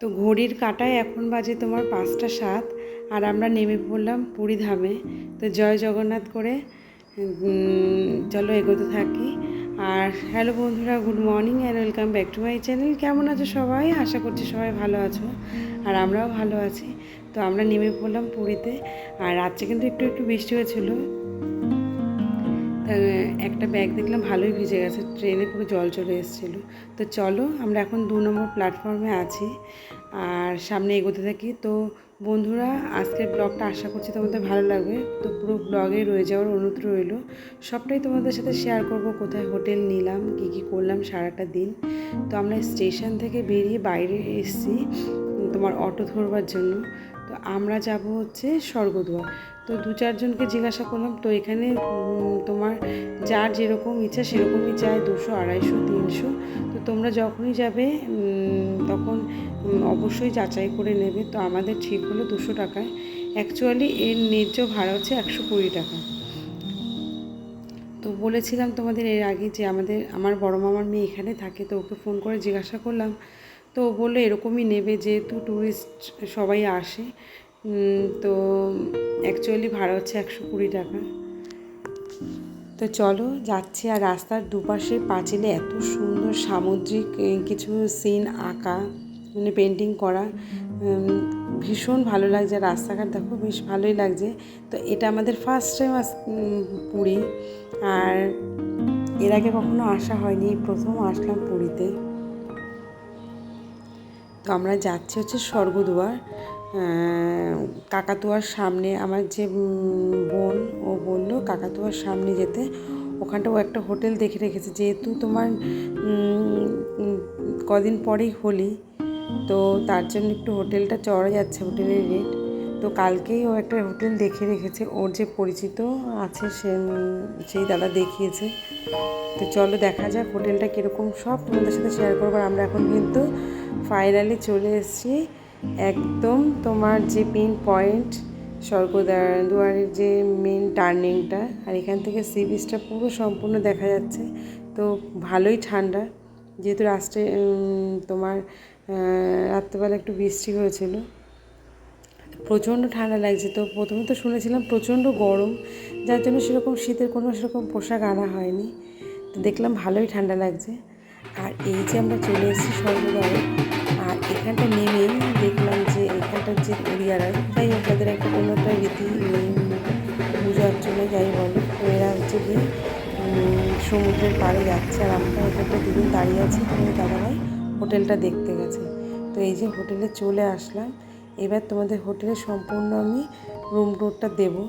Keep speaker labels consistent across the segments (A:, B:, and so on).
A: তো ঘড়ির কাটায় এখন বাজে তোমার পাঁচটা সাত, আর আমরা নেমে পড়লাম পুরী ধামে। তো জয় জগন্নাথ করে চলো এগোতে থাকি। আর হ্যালো বন্ধুরা, good morning and welcome back to my channel কেমন আছো সবাই? আশা করছি সবাই ভালো আছো, আর আমরাও ভালো আছি। তো আমরা নেমে পড়লাম পুরীতে, আর রাত্রে কিন্তু একটু একটু বৃষ্টি হয়েছিল। একটা ব্যাগ দেখলাম, ভালোই ভিজে গেছে। ট্রেনে পুরো জল চলে এসেছিল। তো চলো, আমরা এখন দু নম্বর প্ল্যাটফর্মে আছি। আর সামনে এগোতে থাকি। তো বন্ধুরা, আজকের ব্লগটা আশা করছি তোমাদের ভালো লাগবে। তো পুরো ব্লগে রয়ে যাওয়ার অনুরোধ রইল। সবটাই তোমাদের সাথে শেয়ার করব, কোথায় হোটেল নিলাম, কী কী করলাম সারাটা দিন। তো আমরা স্টেশন থেকে বেরিয়ে বাইরে এসেছি তোমার অটো ধরবার জন্য। তো আমরা যাব হচ্ছে স্বর্গদুয়ার। তো দু চারজনকে জিজ্ঞাসা করলাম, তো এখানে তোমার যার যেরকম ইচ্ছা সেরকমই চায় দুশো, আড়াইশো, তিনশো। তো তোমরা যখনই যাবে তখন অবশ্যই যাচাই করে নেবে। তো আমাদের ঠিক হলো দুশো টাকায়। অ্যাকচুয়ালি এর ন্যায্য ভাড়া হচ্ছে একশো কুড়ি টাকা। তো বলেছিলাম তোমাদের এর আগে যে আমাদের, আমার বড় মামার মেয়ে এখানে থাকে, তো ওকে ফোন করে জিজ্ঞাসা করলাম। তো ও বলল, এরকমই নেবে, যেহেতু ট্যুরিস্ট সবাই আসে। তো অ্যাকচুয়ালি ভাড়া হচ্ছে একশো কুড়ি টাকা। তো চলো যাচ্ছি, আর রাস্তার দুপাশে পাঁচিলে এত সুন্দর সামুদ্রিক কিছু সিন আঁকা মানে পেন্টিং করা ভীষণ ভালো লাগছে। রাস্তাঘাট দেখো বেশ ভালোই লাগছে। তো এটা আমাদের ফার্স্ট টাইম পুরী। আর এর আগে কখনো আসা হয়নি, প্রথম আসলাম পুরীতে। তো আমরা যাচ্ছি হচ্ছে স্বর্গদুয়ার। কাকাতুয়ার সামনে আমার যে বোন, ও বলল, কাকাতুয়ার সামনে যেতে। ওখানটা ও একটা হোটেল দেখে রেখেছে। যেহেতু তোমার কদিন পরেই হোলি, তো তার জন্য একটু হোটেলটা চড়া যাচ্ছে, হোটেলের রেট তো কালকেই ও একটা হোটেল দেখে রেখেছে। ওর যে পরিচিত আছে, সে সেই দাদা দেখিয়েছে। তো চলো দেখা যাক হোটেলটা কীরকম। সব তোমাদের সাথে শেয়ার করব। আমরা এখন কিন্তু ফাইনালি চলে এসেছি একদম তোমার যে পিন পয়েন্ট দুয়ারের যে মেন টার্নিংটা আর এখান থেকে সি বিচটা পুরো সম্পূর্ণ দেখা যাচ্ছে। তো ভালোই ঠান্ডা, যেহেতু রাস্তায় তোমার রাত্রেবেলা একটু বৃষ্টি হয়েছিল। প্রচণ্ড ঠান্ডা লাগছে। তো প্রথমে তো শুনেছিলাম প্রচণ্ড গরম, যার জন্য সেরকম শীতের কোনো সেরকম পোশাক আনা হয়নি। তো দেখলাম ভালোই ঠান্ডা লাগছে। আর এই যে আমরা চলে এসেছি স্বর্গদ্বারে, আর এখানটা নেমেই দেখলাম যে এখানটার যে উড়িয়ারা যাই হোক তাদের একটা কোনো একটা রীতি পুজো অর্চনে যাই বলো। এরা হচ্ছে কি সমুদ্রের পাড়ে যাচ্ছে। আর আমরা এখানটা দুদিন দাঁড়িয়ে আছি তোমাদের দাদাভাই হোটেলটা দেখতে গেছে। তো এই যে হোটেলে চলে আসলাম। এবার তোমাদের হোটেলে সম্পূর্ণ আমি রুম টুরটা দেবো।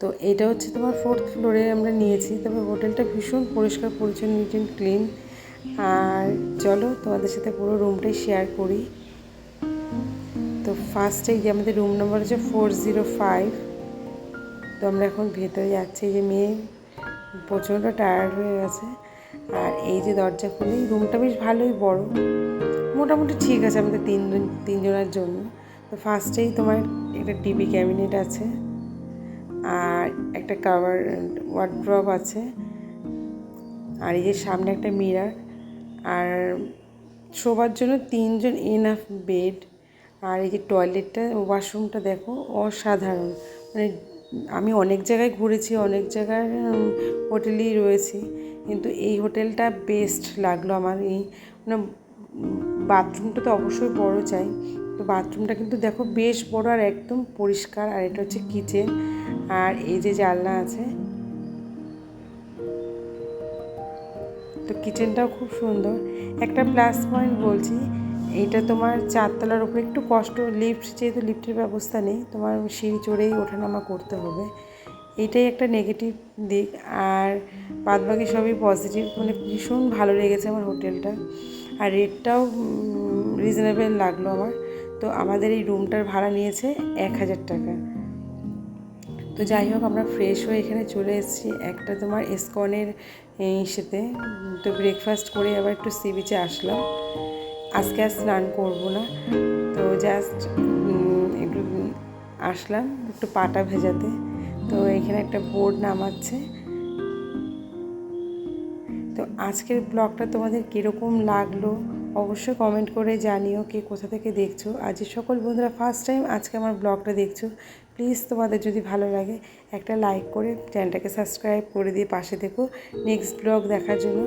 A: তো এটা হচ্ছে তোমার ফোর্থ ফ্লোরে আমরা নিয়েছি। তবে হোটেলটা ভীষণ পরিষ্কার, পরিচ্ছন্ন নিট ক্লিন আর চলো তোমাদের সাথে পুরো রুমটাই শেয়ার করি। তো ফার্স্টে যে আমাদের রুম নাম্বার হচ্ছে ফোর জিরো ফাইভ তো আমরা এখন ভেতরে যাচ্ছি যে মেয়ে প্রচণ্ড টায়ার্ড হয়ে গেছে। আর এই যে দরজা খুলেই রুমটা বেশ ভালোই বড়। মোটামুটি ঠিক আছে আমাদের তিনজন তিনজনের জন্য। তো ফার্স্টেই তোমার একটা টিভি ক্যাবিনেট আছে, আর একটা কাভার ওয়ার্ড্রপ আছে, আর এই যে সামনে একটা মিরার আর শোবার জন্য তিনজন এনাফ বেড আর এই যে টয়লেটটা ওয়াশরুমটা দেখো অসাধারণ। মানে আমি অনেক জায়গায় ঘুরেছি অনেক জায়গার উম, হোটেলেই রয়েছি কিন্তু এই হোটেলটা বেস্ট লাগল আমার। এই মানে বাথরুমটা তো অবশ্যই বড় চাই তো বাথরুমটা কিন্তু দেখো বেশ বড় আর একদম পরিষ্কার আর এটা হচ্ছে কিচেন আর এই যে জানলা আছে তো কিচেনটাও খুব সুন্দর। একটা প্লাস পয়েন্ট বলছি এইটা তোমার চারতলার উপরে একটু কষ্ট লিফট যেহেতু লিফটের ব্যবস্থা নেই, তোমার সিঁড়ি চড়েই ওঠানামা করতে হবে। এটাই একটা নেগেটিভ দিক, আর বাদবাকি সবই পজিটিভ মানে ভীষণ ভালো লেগেছে আমার হোটেলটা, আর রেটটাও রিজনেবল লাগল আমার। তো আমাদের এই রুমটার ভাড়া নিয়েছে এক হাজার টাকা। তো যাই হোক, আমরা ফ্রেশ হয়ে এখানে চলে এসেছি একটা তোমার এসকনের ইসেতে। তো ব্রেকফাস্ট করে আবার একটু সি বিচে আসলাম। আজকে আর স্নান করব না। তো জাস্ট একটু আসলাম, একটু পাটা ভেজাতে। তো এখানে একটা বোর্ড নামাচ্ছে। তো আজকের ব্লগটা তোমাদের কীরকম লাগল অবশ্যই কমেন্ট করে জানিও কে কোথা থেকে দেখছ। আর যে সকল বন্ধুরা ফার্স্ট টাইম আজকে আমার ব্লগটা দেখছ প্লিজ তোমাদের যদি ভালো লাগে, একটা লাইক করে চ্যানেলটাকে সাবস্ক্রাইব করে দিয়ে পাশে দেখো নেক্সট ব্লগ দেখার জন্য।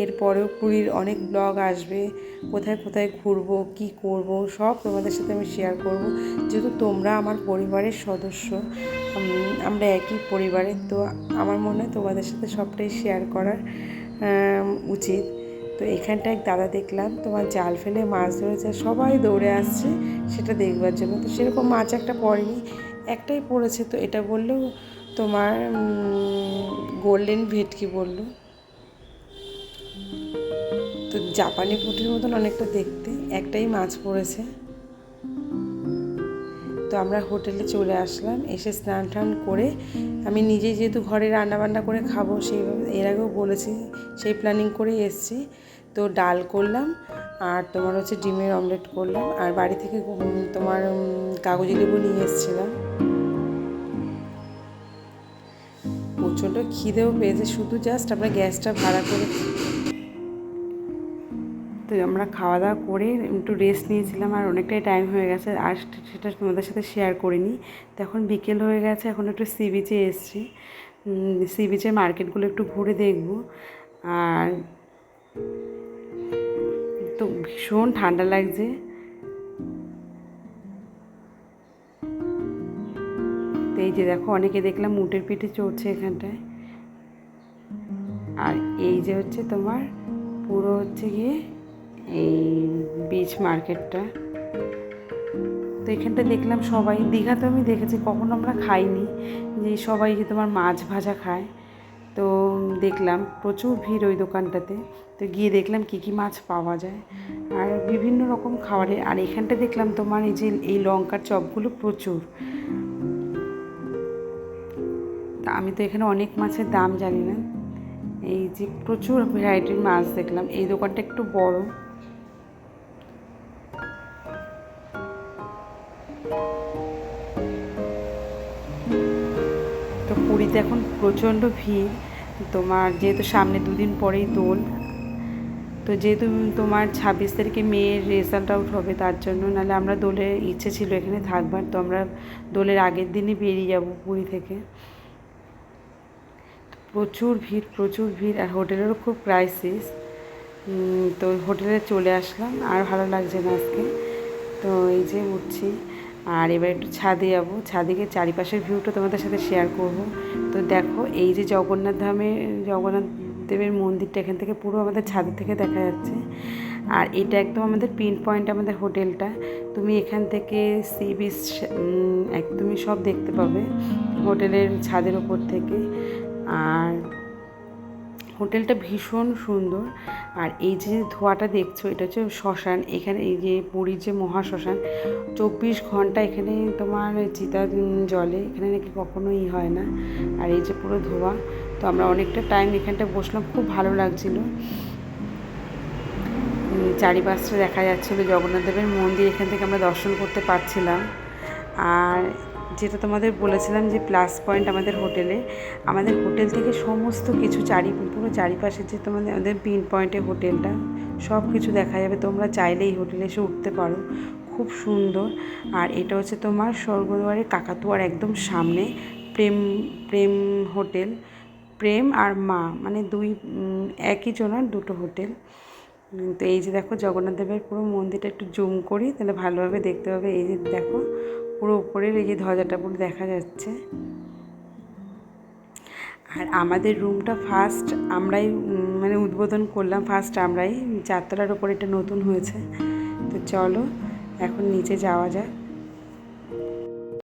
A: এরপরেও পুরীর অনেক ব্লগ আসবে। কোথায় কোথায় ঘুরবো, কি করব, সব তোমাদের সাথে আমি শেয়ার করব। যেহেতু তোমরা আমার পরিবারের সদস্য আমরা একই পরিবারের তো আমার মনে হয় তোমাদের সাথে সবটাই শেয়ার করার উচিত। তো এখানটায় দাদা দেখলাম, তোমার জাল ফেলে মাছ ধরেছে, সবাই দৌড়ে আসছে, সেটা দেখবার জন্য। তো সেরকম মাছ একটা পড়েনি। একটাই পড়েছে তো এটা বলল তোমার গোল্ডেন ভেটকি বলল। তো জাপানি পুঁটির মতন অনেকটা দেখতে, একটাই মাছ পড়েছে। তো আমরা হোটেলে চলে আসলাম, এসে স্নান টান করে আমি নিজেই যেহেতু ঘরে রান্না বান্না করে খাব সেইভাবে, এর আগেও বলেছি, সেই প্ল্যানিং করেই এসেছি। তো ডাল করলাম, আর তোমার হচ্ছে ডিমের অমলেট করলাম, আর বাড়ি থেকে তোমার কাগজি লেবু নিয়ে এসেছিলাম। প্রচণ্ড খিদেও পেয়েছে, শুধু জাস্ট আমরা গ্যাসটা ভাড়া করে তো আমরা খাওয়া দাওয়া করে একটু রেস্ট নিয়েছিলাম আর অনেকটাই টাইম হয়ে গেছে, আর সেটা তোমাদের সাথে শেয়ার করিনি। তো এখন বিকেল হয়ে গেছে, এখন একটু সি বিচে এসছি। সি বিচের মার্কেটগুলো একটু ঘুরে দেখব। আর তো ভীষণ ঠান্ডা লাগছে। এই যে দেখো, অনেকে দেখলাম উটের পিঠে চড়ছে এখানটায়। আর এই যে হচ্ছে তোমার পুরো হচ্ছে গিয়ে এই বিচ মার্কেটটা তো এখানটা দেখলাম সবাই দীঘাতে আমি দেখেছি, কখনো আমরা খাইনি। যে সবাই যে তোমার মাছ ভাজা খায়, তো দেখলাম প্রচুর ভিড় ওই দোকানটাতে। তো গিয়ে দেখলাম কী কী মাছ পাওয়া যায়। আর বিভিন্ন রকম খাবারের, আর এখানটা দেখলাম তোমার এই যে এই লঙ্কার চপগুলো প্রচুর। তা আমি তো এখানে অনেক মাছের দাম জানি না। এই যে প্রচুর ভ্যারাইটির মাছ দেখলাম, এই দোকানটা একটু বড়। তো পুরীতে এখন প্রচণ্ড ভিড়, তোমার যেহেতু সামনে দুদিন পরেই দোল, তো যেহেতু তোমার ছাব্বিশ তারিখে মেয়ের রেজাল্ট আউট হবে, তার জন্য নাহলে আমরা দোলের ইচ্ছে ছিল এখানে থাকবার, তো আমরা দোলের আগের দিনই বেরিয়ে যাব পুরী থেকে। প্রচুর ভিড় প্রচুর ভিড় আর হোটেলেরও খুব ক্রাইসিস তো হোটেলে চলে আসলাম, আর ভালো লাগছে না আজকে। তো এই যে উঠছি, আর এবার একটু ছাদে যাব। ছাদে গিয়ে চারিপাশের ভিউটা তোমাদের সাথে শেয়ার করব। তো দেখো, এই যে জগন্নাথ ধামের, জগন্নাথ দেবের মন্দিরটা এখান থেকে পুরো আমাদের ছাদের থেকে দেখা যাচ্ছে। আর এটা একদম আমাদের পিন পয়েন্ট আমাদের হোটেলটা। তুমি এখান থেকে সি বিচ একদমই সব দেখতে পাবে। হোটেলের ছাদের ওপর থেকে। আর হোটেলটা ভীষণ সুন্দর। আর এই যে ধোঁয়াটা দেখছ, এটা হচ্ছে শ্মশান। এখানে এই যে পুরীর যে মহা শ্মশান, চব্বিশ ঘণ্টা এখানে তোমার চিতা জলে, এখানে নাকি কখনোই হয় না। আর এই যে পুরো ধোঁয়া, তো আমরা অনেকটা টাইম এখানটা বসলাম, খুব ভালো লাগছিল। চারিপাশটা দেখা যাচ্ছিল জগন্নাথ দেবের মন্দির, এখান থেকে আমরা দর্শন করতে পারছিলাম। আর যেটা তোমাদের বলেছিলাম যে প্লাস পয়েন্ট আমাদের হোটেলে আমাদের হোটেল থেকে সমস্ত কিছু চারি, পুরো চারিপাশে যে তোমাদের, আমাদের পিন পয়েন্টে হোটেলটা সব কিছু দেখা যাবে। তোমরা চাইলে এই হোটেলে এসে উঠতে পারো। খুব সুন্দর। আর এটা হচ্ছে তোমার স্বর্গদ্বারের কাকাতুয়ার একদম সামনে, প্রেম প্রেম হোটেল প্রেম আর মা মানে দুই একই জনের দুটো হোটেল তো এই যে দেখো জগন্নাথ দেবের পুরো মন্দিরটা একটু জুম করি, তাহলে ভালোভাবে দেখতে পাবে। এই যে দেখো, পুরো উপরের এই যে ধ্বজাটা পুরো দেখা যাচ্ছে। আর আমাদের রুমটা ফার্স্ট আমরাই মানে উদ্বোধন করলাম ফার্স্ট আমরাই। চারতলার ওপর এটা নতুন হয়েছে। তো চলো, এখন নিচে যাওয়া যাক।